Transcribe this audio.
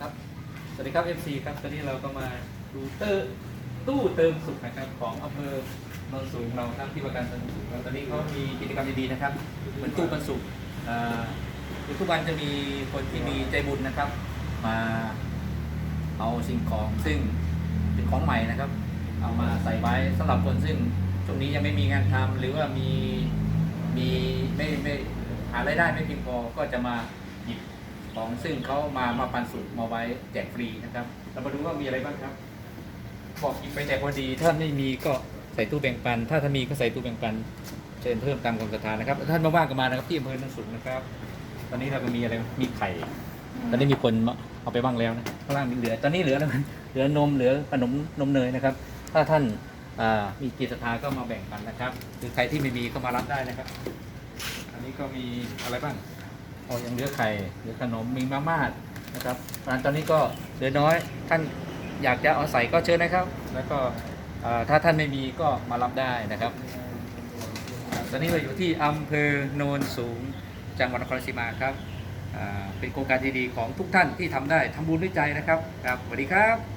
ครับ สวัสดีครับ FC ครับ ตอนนี้เราก็มาดูเตอร์ตู้เติมสุขนะครับของอำเภอโนนสูงเราครับที่ว่าการเติมสุขเราตอนนี้เขามีกิจกรรมดีๆนะครับ เหมือนตู้ปันสุขอ่าทุกวันจะมีคนที่มีใจบุญนะครับ มาเอาสิ่งของซึ่งเป็นของใหม่นะครับ เอามาใส่ไว้สำหรับคนซึ่งช่วงนี้ยังไม่มีงานทำหรือว่ามีมีไม่ไม่หารายได้ไม่เพียงพอก็จะมาหยิบ ของซึ่งเขามามาปันสุกมาไว้แจกฟรีนะครับ เรามาดูว่ามีอะไรบ้างครับ บอกหยิบไปแจกพอดีถ้าไม่มีก็ใส่ตู้แบ่งปัน ถ้าถ้ามีก็ใส่ตู้แบ่งปันเชิญเพิ่มตามความศรัทธานะครับ ท่านมาว่างก็มานะครับที่อำเภอโนนสูงนะครับ ตอนนี้เราก็มีอะไรมีไข่ ตอนนี้มีคนเอาไปบ้างแล้วนะข้างล่างมีเหลือ ตอนนี้เหลือแล้วมันเหลือนมเหลือขนมนมเนยนะครับ ถ้าท่านอ่ามีจิตศรัทธาก็มาแบ่งปันนะครับหรือใครที่ไม่มีก็มารับได้นะครับ อันนี้ก็มีอะไรบ้าง โอ้ยังเหลือไข่เหลือขนมมีมาม่านะครับร้านตอนนี้ก็เหลือน้อยท่านอยากจะเอาใส่ก็เชิญนะครับ แล้วก็ถ้าท่านไม่มีก็มารับได้นะครับตอนนี้เราอยู่ที่อำเภอโนนสูงจังหวัดนครราชสีมาครับเป็นโครงการดีๆของทุกท่านที่ทำได้ทำบุญด้วยใจนะครับครับสวัสดีครับ